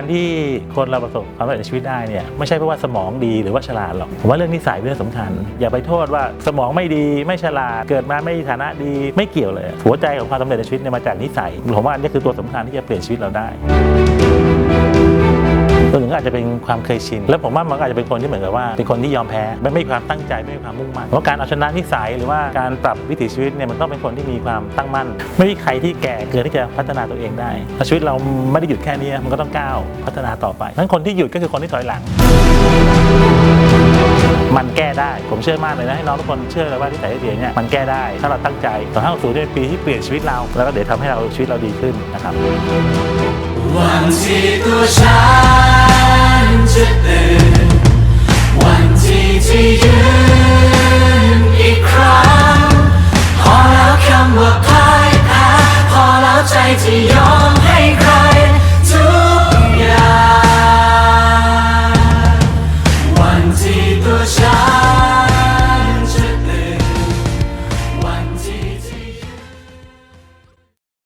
การที่คนเราประสบความสำเร็จในชีวิตได้เนี่ยไม่ใช่เพราะว่าสมองดีหรือว่าฉลาดหรอกผมว่าเรื่องนิสัยเป็นเรื่องสำคัญ อย่าไปโทษว่าสมองไม่ดีไม่ฉลาดเกิดมาไม่ฐานะดีไม่เกี่ยวเลย หัวใจของความสำเร็จในชีวิตเนี่ยมาจากนิสัยผมว่าอันนี้คือตัวสำคัญที่จะเปลี่ยนชีวิตเราได้ ก็อาจจะเป็นความเคยชิน แล้วผมว่ามันก็อาจจะเป็นคนที่เหมือนกับว่า เป็นคนที่ยอมแพ้ไม่มีความตั้งใจไม่มีความมุ่งมั่นเพราะการเอาชนะนิสัยหรือว่าการปรับวิถีชีวิตเนี่ยมันต้องเป็นคนที่มีความตั้งมั่น ไม่มีใครที่แก่เกินที่จะพัฒนาตัวเองได้ชีวิตเราไม่ได้หยุดแค่นี้มันก็ต้องก้าวพัฒนาต่อไปนั้นคนที่หยุดก็คือคนที่ถอยหลังมันแก้ได้ ผมเชื่อมากเลยนะให้น้องทุกคนเชื่อเลยว่าที่แต่เดียเนี่ยมันแก้ได้ ถ้าเราตั้งใจต่อห้าสูจะเป็นปีที่เปลี่ยนชีวิตเรา แล้วก็เดี๋ยวทำให้เราชีวิตเราดีขึ้นนะครับ ยืนอีกครั้ง พอแล้วคำว่าพ่ายแพ้พอแล้วใจที่ยอม